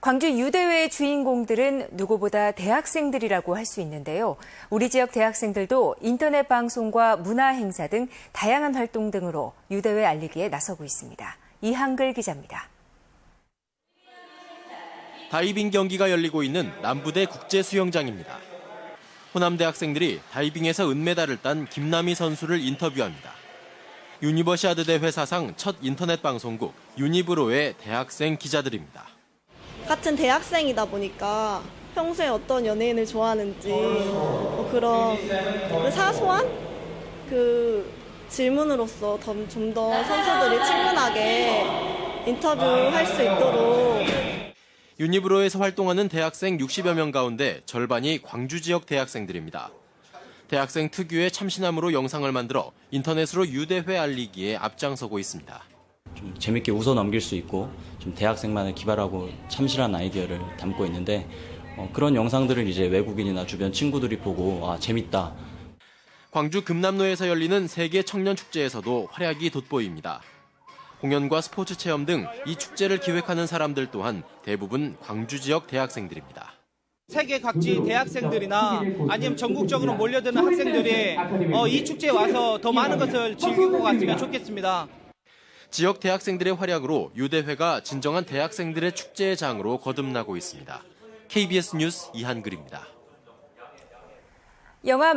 광주 유대회의 주인공들은 누구보다 대학생들이라고 할 수 있는데요. 우리 지역 대학생들도 인터넷 방송과 문화 행사 등 다양한 활동 등으로 유대회 알리기에 나서고 있습니다. 이한글 기자입니다. 다이빙 경기가 열리고 있는 남부대 국제 수영장입니다. 호남 대 학생들이 다이빙에서 은메달을 딴 김남희 선수를 인터뷰합니다. 유니버시아드 대회 사상 첫 인터넷 방송국 유니브로의 대학생 기자들입니다. 같은 대학생이다 보니까 평소에 어떤 연예인을 좋아하는지 뭐 그런 그 사소한 그 질문으로서 좀 더 선수들이 친근하게 인터뷰할 수 있도록 유니브로에서 활동하는 대학생 60여 명 가운데 절반이 광주 지역 대학생들입니다. 대학생 특유의 참신함으로 영상을 만들어 인터넷으로 유대회 알리기에 앞장서고 있습니다. 좀 재밌게 웃어 넘길 수 있고 좀 대학생만의 기발하고 참신한 아이디어를 담고 있는데 어, 그런 영상들을 이제 외국인이나 주변 친구들이 보고 아 재밌다 광주 금남로에서 열리는 세계 청년 축제에서도 활약이 돋보입니다. 공연과 스포츠 체험 등 이 축제를 기획하는 사람들 또한 대부분 광주 지역 대학생들입니다. 세계 각지 대학생들이나 아니면 전국적으로 몰려드는 학생들이 어, 이 축제에 와서 더 많은 것을 즐기고 갔으면 좋겠습니다. 지역 대학생들의 활약으로 유대회가 진정한 대학생들의 축제의 장으로 거듭나고 있습니다. KBS 뉴스 이한글입니다. 영화